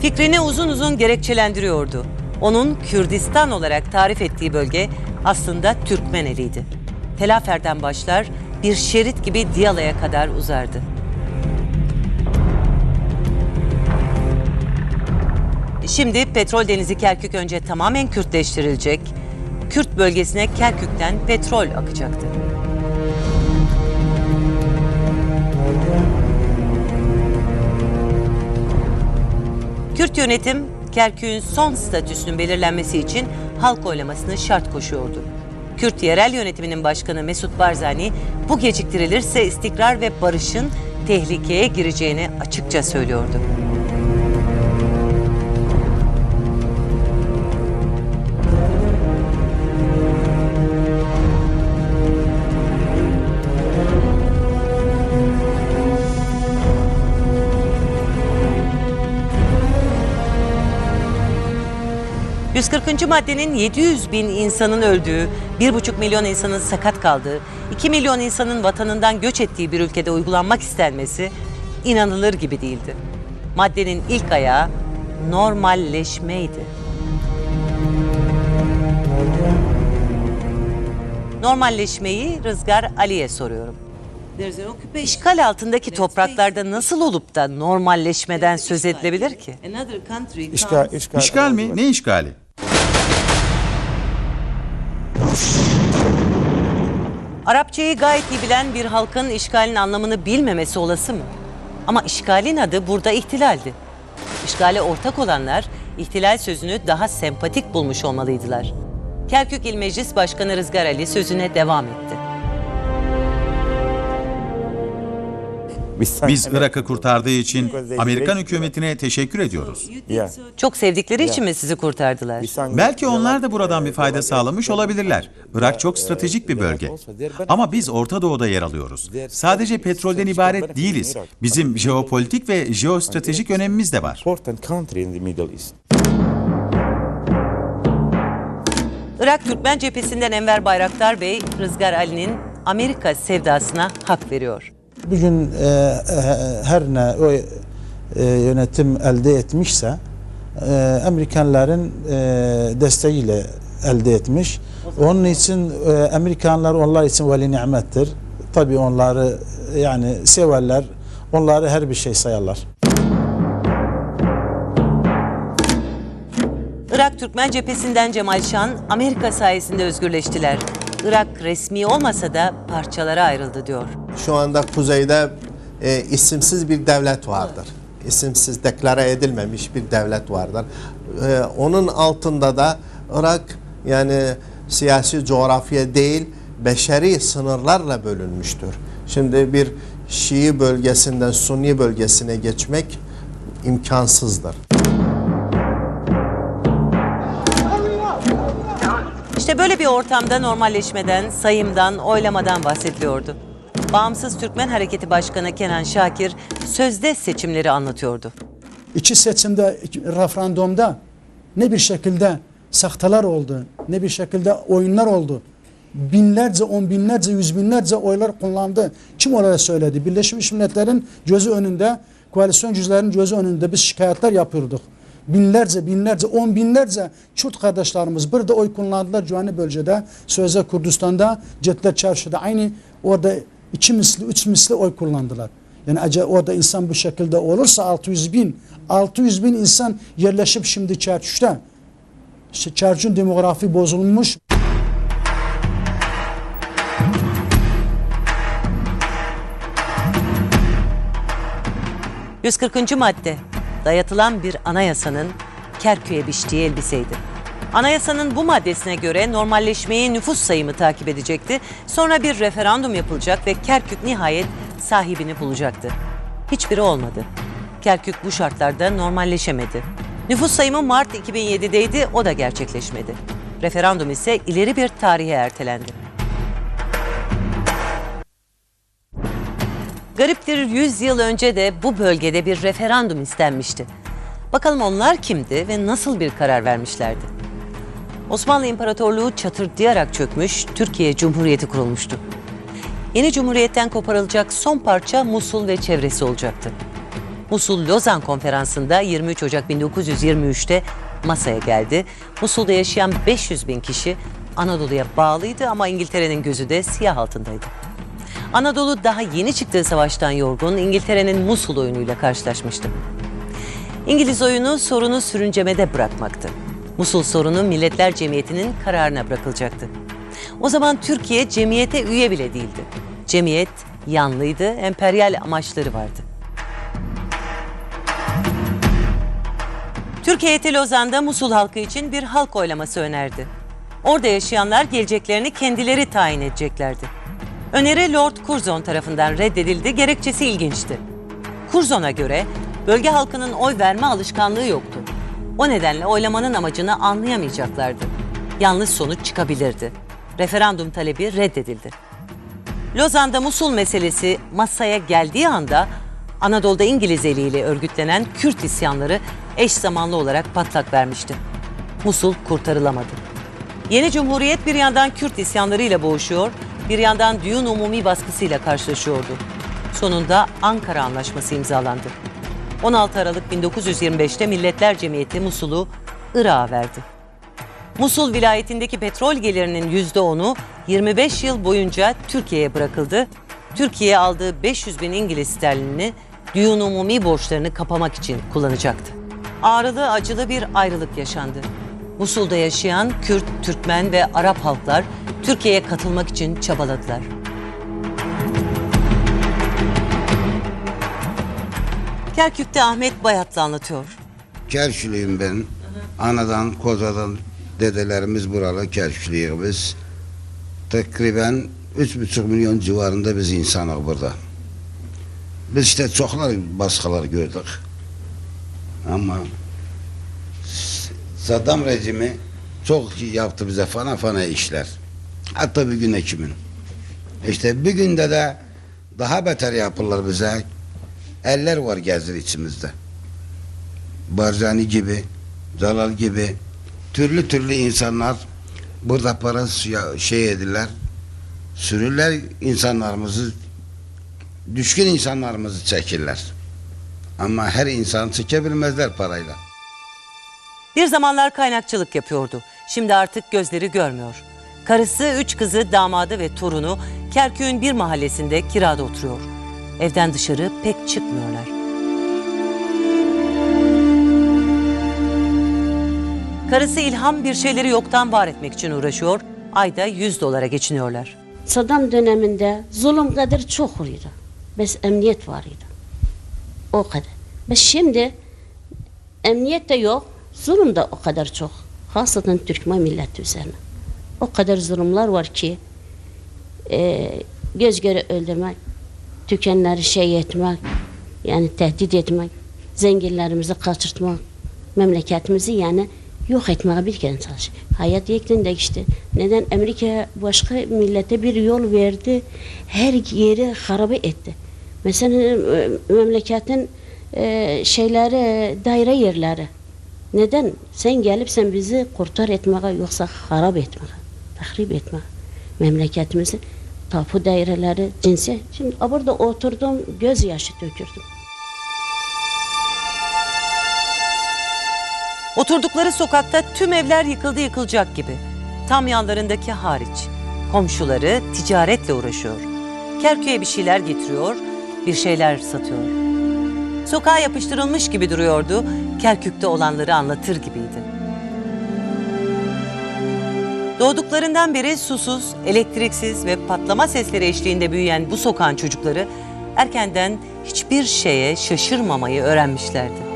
Fikrini uzun uzun gerekçelendiriyordu. Onun Kürdistan olarak tarif ettiği bölge aslında Türkmeneliydi. Telafer'den başlar bir şerit gibi Diyala'ya kadar uzardı. Şimdi petrol denizi Kerkük önce tamamen Kürtleştirilecek. Kürt bölgesine Kerkük'ten petrol akacaktı. Kürt yönetim Kerkük'ün son statüsünün belirlenmesi için halk oylamasını şart koşuyordu. Kürt yerel yönetiminin başkanı Mesut Barzani bu geciktirilirse istikrar ve barışın tehlikeye gireceğini açıkça söylüyordu. ...140. maddenin 700 bin insanın öldüğü, 1,5 milyon insanın sakat kaldığı, 2 milyon insanın vatanından göç ettiği bir ülkede uygulanmak istenmesi inanılır gibi değildi. Maddenin ilk ayağı normalleşmeydi. Normalleşmeyi Rızgar Ali'ye soruyorum. İşgal altındaki topraklarda nasıl olup da normalleşmeden söz edilebilir ki? İşgal, işgal, İşgal mi? Ne işgali? Arapçayı gayet iyi bilen bir halkın işgalin anlamını bilmemesi olası mı? Ama işgalin adı burada ihtilaldi. İşgale ortak olanlar ihtilal sözünü daha sempatik bulmuş olmalıydılar. Kerkük İl Meclis Başkanı Rızgar Ali sözüne devam etti. Biz Irak'ı kurtardığı için Amerikan hükümetine teşekkür ediyoruz. Çok sevdikleri için mi sizi kurtardılar? Belki onlar da buradan bir fayda sağlamış olabilirler. Irak çok stratejik bir bölge. Ama biz Orta Doğu'da yer alıyoruz. Sadece petrolden ibaret değiliz. Bizim jeopolitik ve jeostratejik önemimiz de var. Irak Türkmen cephesinden Enver Bayraktar Bey, Rızgar Ali'nin Amerika sevdasına hak veriyor. Bugün e, e, her ne o e, yönetim elde etmişse e, Amerikanların e, desteğiyle elde etmiş. Onun için e, Amerikanlar onlar için veli nimettir. Tabii onları yani severler. Onları her bir şey sayarlar. Irak Türkmen cephesinden Cemal Şan, Amerika sayesinde özgürleştiler. Irak resmi olmasa da parçalara ayrıldı diyor. Şu anda kuzeyde e, isimsiz bir devlet vardır. İsimsiz deklare edilmemiş bir devlet vardır. E, onun altında da Irak yani siyasi coğrafya değil beşeri sınırlarla bölünmüştür. Şimdi bir Şii bölgesinden Sunni bölgesine geçmek imkansızdır. İşte böyle bir ortamda normalleşmeden, sayımdan, oylamadan bahsediliyordu. Bağımsız Türkmen Hareketi Başkanı Kenan Şakir sözde seçimleri anlatıyordu. İki seçimde, referandumda ne bir şekilde sahtalar oldu, ne bir şekilde oyunlar oldu. Binlerce, on binlerce, yüz binlerce oylar kullandı. Kim onlara söyledi? Birleşmiş Milletler'in gözü önünde, koalisyon güçlerinin gözü önünde biz şikayetler yapıyorduk. Binlerce, binlerce, on binlerce Kürt kardeşlerimiz burada oy kullandılar Cüvani bölgede, Sözde Kürdistan'da, Cetler Çarşı'da aynı orada iki misli, üç misli oy kullandılar. Yani orada insan bu şekilde olursa 600 bin, 600 bin insan yerleşip şimdi Çerçüş'te. İşte Çerçün demografi bozulmuş. 140. madde dayatılan bir anayasanın Kerkük'e biçtiği elbiseydi. Anayasanın bu maddesine göre normalleşmeyi nüfus sayımı takip edecekti. Sonra bir referandum yapılacak ve Kerkük nihayet sahibini bulacaktı. Hiçbiri olmadı. Kerkük bu şartlarda normalleşemedi. Nüfus sayımı Mart 2007'deydi, o da gerçekleşmedi. Referandum ise ileri bir tarihe ertelendi. Gariptir 100 yıl önce de bu bölgede bir referandum istenmişti. Bakalım onlar kimdi ve nasıl bir karar vermişlerdi? Osmanlı İmparatorluğu çatırdayarak çökmüş, Türkiye Cumhuriyeti kurulmuştu. Yeni Cumhuriyet'ten koparılacak son parça Musul ve çevresi olacaktı. Musul Lozan Konferansı'nda 23 Ocak 1923'te masaya geldi. Musul'da yaşayan 500 bin kişi Anadolu'ya bağlıydı ama İngiltere'nin gözü de siyah altındaydı. Anadolu daha yeni çıktığı savaştan yorgun İngiltere'nin Musul oyunuyla karşılaşmıştı. İngiliz oyunu sorunu sürüncemede bırakmaktı. Musul sorunu Milletler Cemiyeti'nin kararına bırakılacaktı. O zaman Türkiye cemiyete üye bile değildi. Cemiyet yanlıydı, emperyal amaçları vardı. Türkiye heyeti Lozan'da Musul halkı için bir halk oylaması önerdi. Orada yaşayanlar geleceklerini kendileri tayin edeceklerdi. Öneri Lord Curzon tarafından reddedildi, gerekçesi ilginçti. Curzon'a göre bölge halkının oy verme alışkanlığı yoktu. O nedenle oylamanın amacını anlayamayacaklardı. Yanlış sonuç çıkabilirdi. Referandum talebi reddedildi. Lozan'da Musul meselesi masaya geldiği anda Anadolu'da İngiliz eliyle örgütlenen Kürt isyanları eş zamanlı olarak patlak vermişti. Musul kurtarılamadı. Yeni Cumhuriyet bir yandan Kürt isyanlarıyla boğuşuyor, bir yandan düğün umumi baskısıyla karşılaşıyordu. Sonunda Ankara Anlaşması imzalandı. 16 Aralık 1925'te Milletler Cemiyeti Musul'u Irak'a verdi. Musul vilayetindeki petrol gelirinin %10'u 25 yıl boyunca Türkiye'ye bırakıldı. Türkiye aldığı 500 bin İngiliz sterlinini düğün umumi borçlarını kapamak için kullanacaktı. Ağrılı acılı bir ayrılık yaşandı. Musul'da yaşayan Kürt, Türkmen ve Arap halklar Türkiye'ye katılmak için çabaladılar. Kerkük'te Ahmet Bayatlı anlatıyor. Kerkülüyüm ben. Anadan, kozadan dedelerimiz buralı Kerkülüyük biz. Takriben 3,5 milyon civarında biz insanız burada. Biz işte çoklar baskılar gördük. Ama Saddam rejimi çok yaptı bize fana fana işler. Hatta bir gün ekimin. İşte bir günde de daha beter yapırlar bize. Eller var gezdir içimizde. Barzani gibi, Zalal gibi türlü türlü insanlar burada para şey ediler. Sürürler insanlarımızı düşkün insanlarımızı çekirler. Ama her insan çekebilmezler parayla. Bir zamanlar kaynakçılık yapıyordu. Şimdi artık gözleri görmüyor. Karısı, üç kızı, damadı ve torunu Kerkük'ün bir mahallesinde kirada oturuyor. Evden dışarı pek çıkmıyorlar. Karısı İlham bir şeyleri yoktan var etmek için uğraşıyor. Ayda 100 dolara geçiniyorlar. Saddam döneminde zulüm kadar çok oluyordu. Biz emniyet var idi. O kadar. Biz şimdi emniyet de yok, zulüm de o kadar çok. Hasatan Türkmen milleti üzerine. O kadar zulümler var ki e, göz göre öldürmek, tükenleri şey etmek, yani tehdit etmek, zenginlerimizi kaçırtmak, memleketimizi yani yok etmeye bir kere çalışıyor. Hayat yeklinde işte. Neden Amerika başka millete bir yol verdi, her yeri harabe etti. Mesela e, memleketin e, şeyleri, daire yerleri. Neden? Sen gelip sen bizi kurtar etmeye yoksa harap etmeye, tahrip etmeye. Memleketimizi, tapu daireleri, cinsiyet. Şimdi burada oturdum, gözyaşı dökürdüm. Oturdukları sokakta tüm evler yıkıldı yıkılacak gibi. Tam yanlarındaki hariç. Komşuları ticaretle uğraşıyor. Kerkük'e bir şeyler getiriyor, bir şeyler satıyor. Sokağa yapıştırılmış gibi duruyordu. Kerkük'te olanları anlatır gibiydi. Doğduklarından beri susuz, elektriksiz ve patlama sesleri eşliğinde büyüyen bu sokağın çocukları erkenden hiçbir şeye şaşırmamayı öğrenmişlerdi.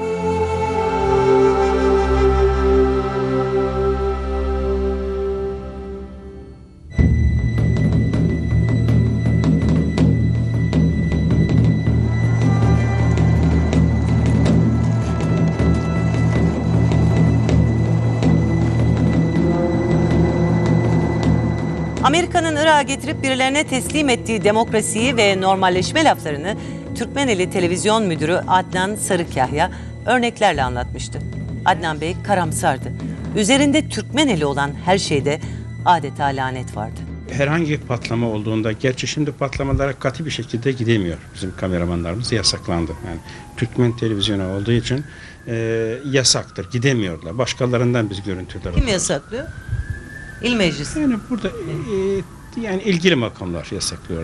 Amerika'nın Irak'a getirip birilerine teslim ettiği demokrasiyi ve normalleşme laflarını Türkmeneli televizyon müdürü Adnan Sarıkahya örneklerle anlatmıştı. Adnan Bey karamsardı. Üzerinde Türkmeneli olan her şeyde adeta lanet vardı. herhangi bir patlama olduğunda gerçi şimdi patlamalara katı bir şekilde gidemiyor. Bizim kameramanlarımız yasaklandı. Yani Türkmen televizyonu olduğu için e, yasaktır. Gidemiyorlar. Başkalarından biz görüntüler Kim yasaklıyor? İl Meclisi. Yani burada e, yani ilgili makamlar yasaklıyor.